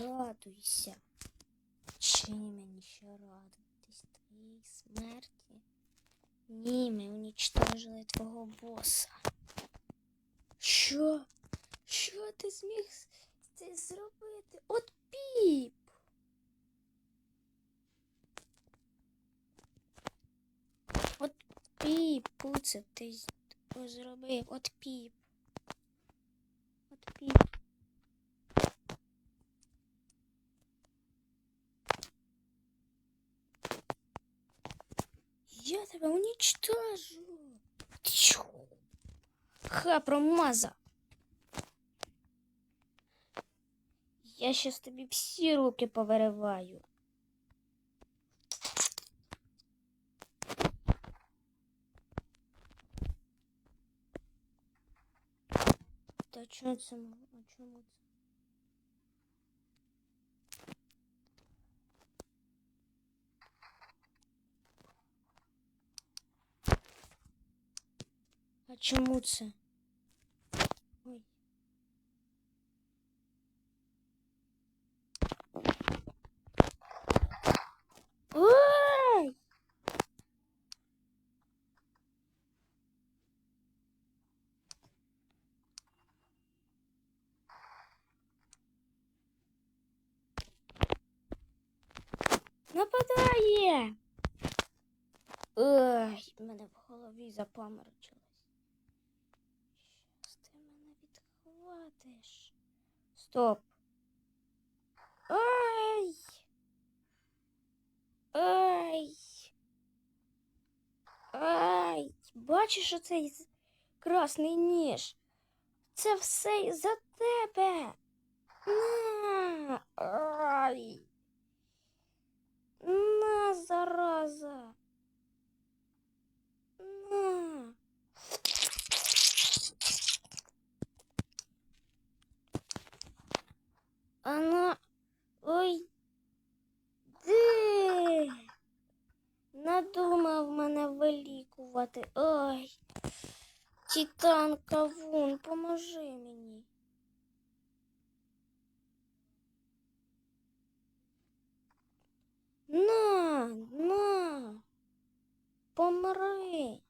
Радуйся. Чи мені ще радуватись твоїй смерті? Ні, ми унічтожили твого боса. Що? Що ти зміг це зробити? От піп! От піп, пуце, ти зробив. От піп. От піп. Я тебе уничтожу. Тьфу. Ха, промаза. Я щас тобі всі руки повириваю. Та чому це? А чому це? Чому це? Ой. Ой! Нападає! Ой, мене в голові запаморочилось. Щас ти мене відхватиш. Стоп. Ай! Ай! Ай! Бачиш оцей красний ніж? Це все за тебе. Ай! На, зараза! На! Она... Ой. Де? Надумав мене вилікувати. Ой. Кавун, поможи мені. На, на. Помри.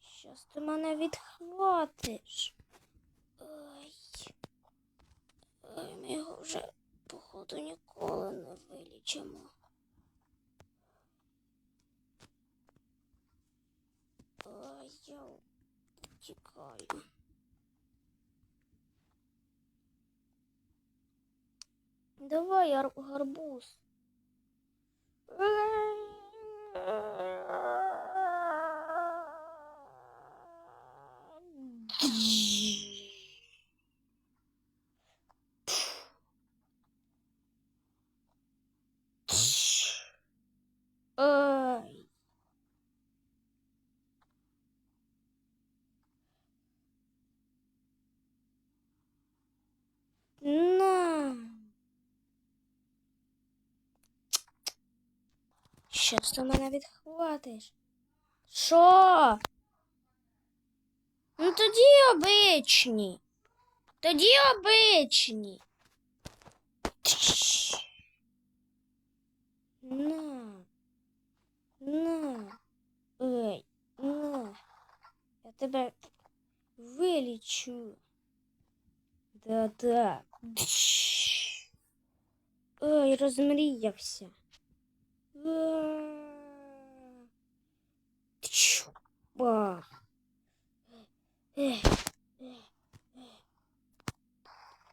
Щас ти мене відхватиш. Ой. Ой, ми його вже, походу, ніколи не вилічимо. Ой, я тікаю. Давай, ар- гарбуз. Щас ти мене відхватиш. Що? Ну тоді обичні. Тоді обичні. На. На. Ой, на. Я тебе вилічу. Да-да. Ой, розмріявся. А. Тш. Бах. Ех, ех, ех.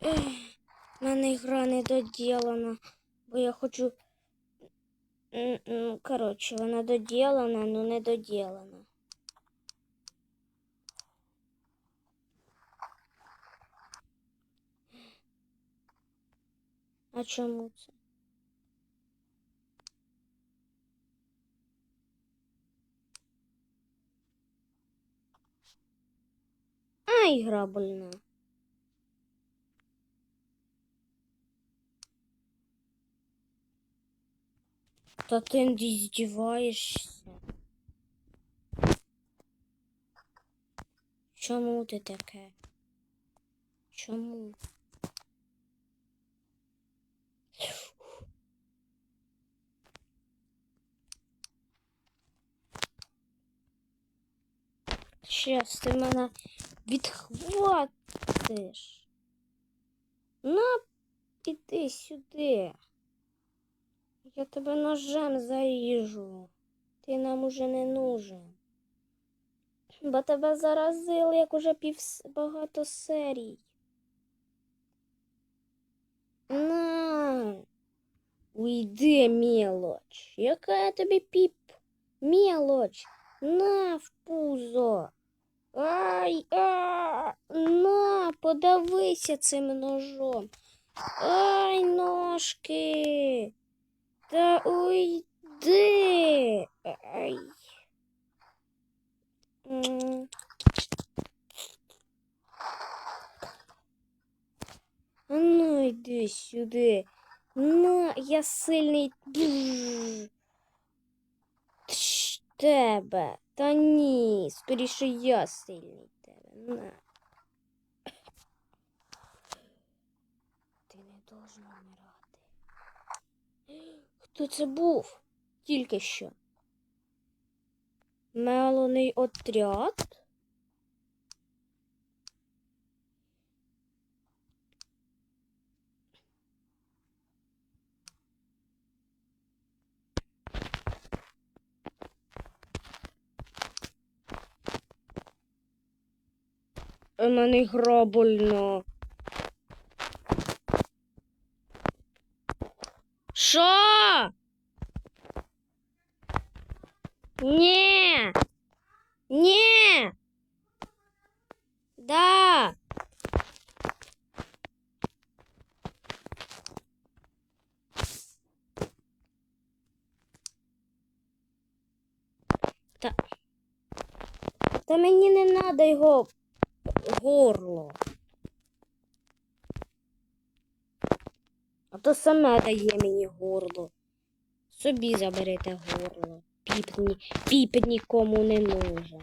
Ех. В мене гра не доділана, бо я хочу. М, м, Коротше, вона доділана, але не доділана. А чому це? А, ігра больна. Та ти не здіваєшся. Чому ти таке? Чому? Щас ти мене відхватиш. На, іди сюди. Я тебе ножем заріжу. Ти нам уже не нужен. Бо тебе заразили, як уже пів багато серій. На. Уйди, мелоч. Яка тобі піп? Мелоч. На в пузо. Ай, а, на, подавися цим ножом. Ай, ножки. Та уйди. Ай. А Ну, йди сюди. На, я сильний. Тебе. Та ні, скоріше я сильний тебе. На. Ти не должен вмирати. Хто це був? Тільки що. Мелоний отряд? У мене гра больно. Що? Ні. Ні. Да. Та, та мені не треба його горло. А то саме дає мені горло. Собі заберете горло. Піп, ні, піп нікому не нужен.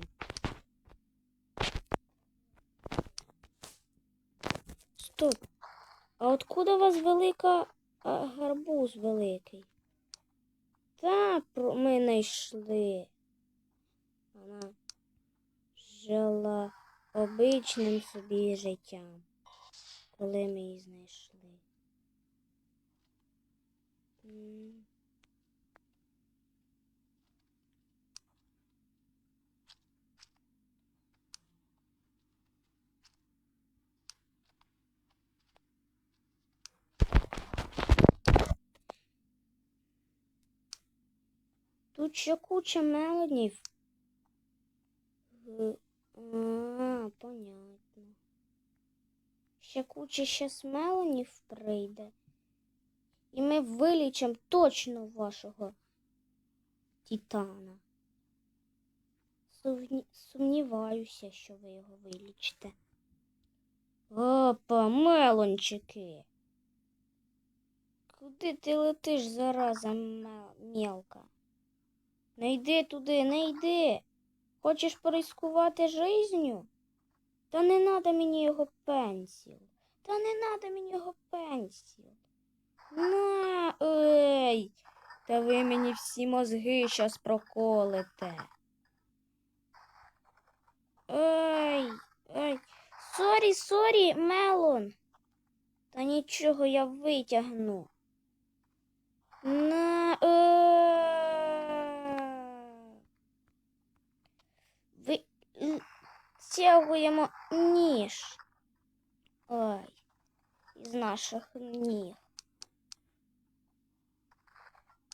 Стоп. А откуда у вас велика а, гарбуз великий? Та про ми знайшли. Вона жила обичним собі життям, коли ми її знайшли. Тут ще куча мелодів. Понятно. Ще куча ще мелонів прийде. І ми вилічимо точно вашого Титана. Сумні... Сумніваюся, що ви його вилічите. Опа, мелончики. Куди ти летиш, зараза мел... мелка? Не йди туди, не йди. Хочеш порискувати жизнью? Та не надо мені його пенсіл. Та не надо мені його пенсіл. На, ей. Та ви мені всі мозги щас проколите. Ей, ей. Сорі, сорі, Мелон. Та нічого я витягну. На, е. Витягуємо ніж. Ой, із наших ніг.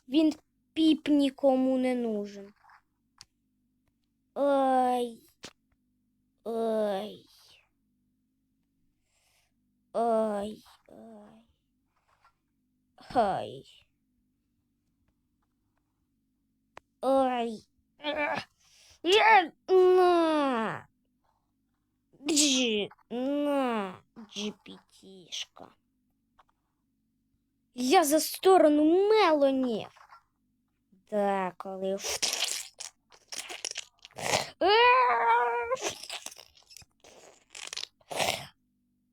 Він піп нікому не нужен. Ой. Ой. Ой. Ой. Ой. Ой. Ах. Джи, на, GPT-шка. Я за сторону Мелонів. Да, коли.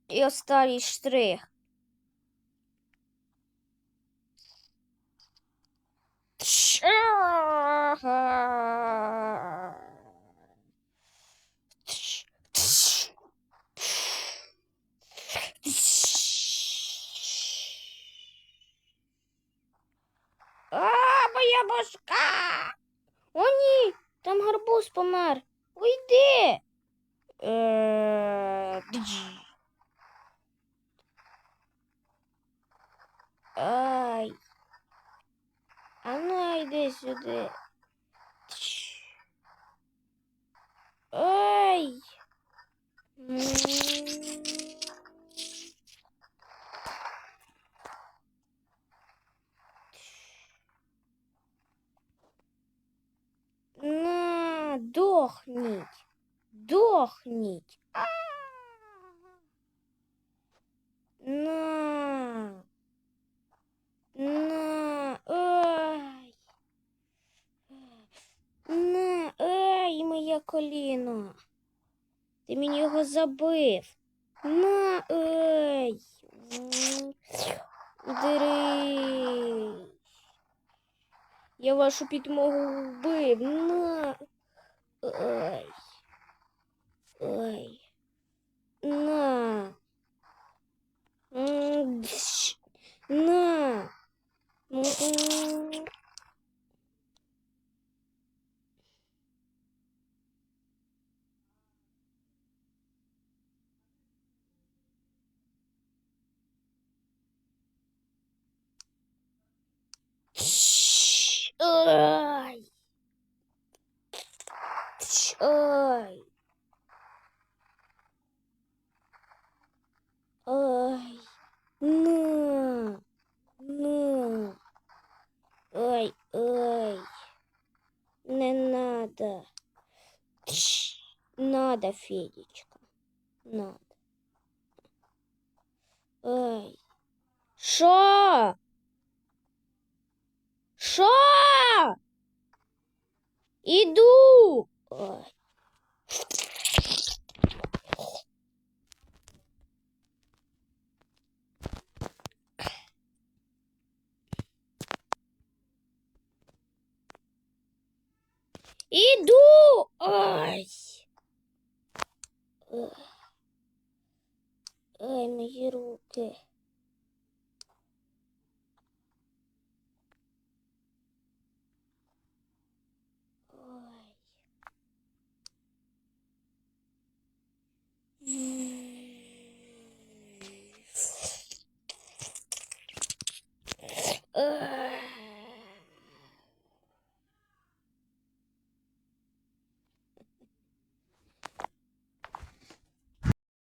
І останній штрих. Гарбузка. О, ні, там гарбуз помер. Уйди. Е. Ай. А ну йди сюди. Ай. М. На, дохніть. Дохніть. На. На. Ай. На. Ай, моє коліно. Ти мені його забив. На. Ай. М. Я вашу підмогу вбив. На. Ай. Ой. На. На. Ай. Ай. На. На. Ай, ай. Не надо. Тш. Надо, Федечка. Надо. Ай. Що? Що? Іду.